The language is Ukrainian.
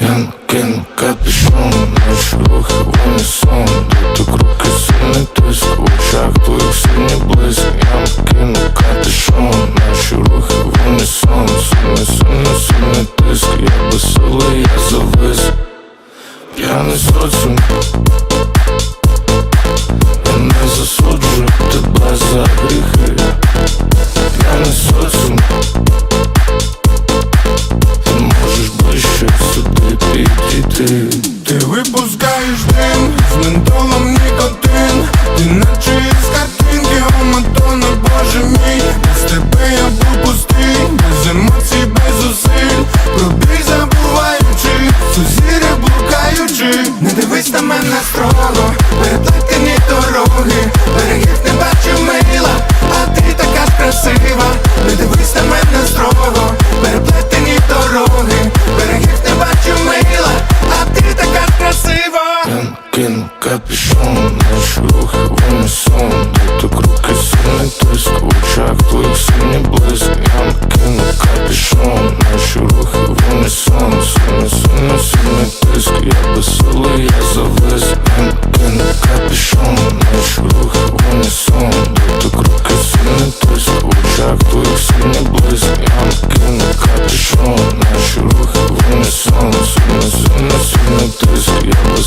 Він кинув капюшон, наші рухи в унісон Дотик руки сильний тиск, в очах твоїх сильний блиск Я кинув капюшон, наші рухи в унісон Сильний, сильний, сильний тиск, я без сили, я завис. П'яний соціум Я не засуджую тебе за гріхи капюшон Наші рухи унісон Де то круки сильний тиск В очах твоїх синій блиск. Я накину капюшон Наші рухи унісон Сильний, сильний, сильний тиск. Я без сили, я завис. Я накину капюшон Наші рухи унісон Де то круки сильний тиск В очах твоїх синій блиск. Я накину капюшон Наші рухи унісон Сильний, сильний, сильний тиск. Я без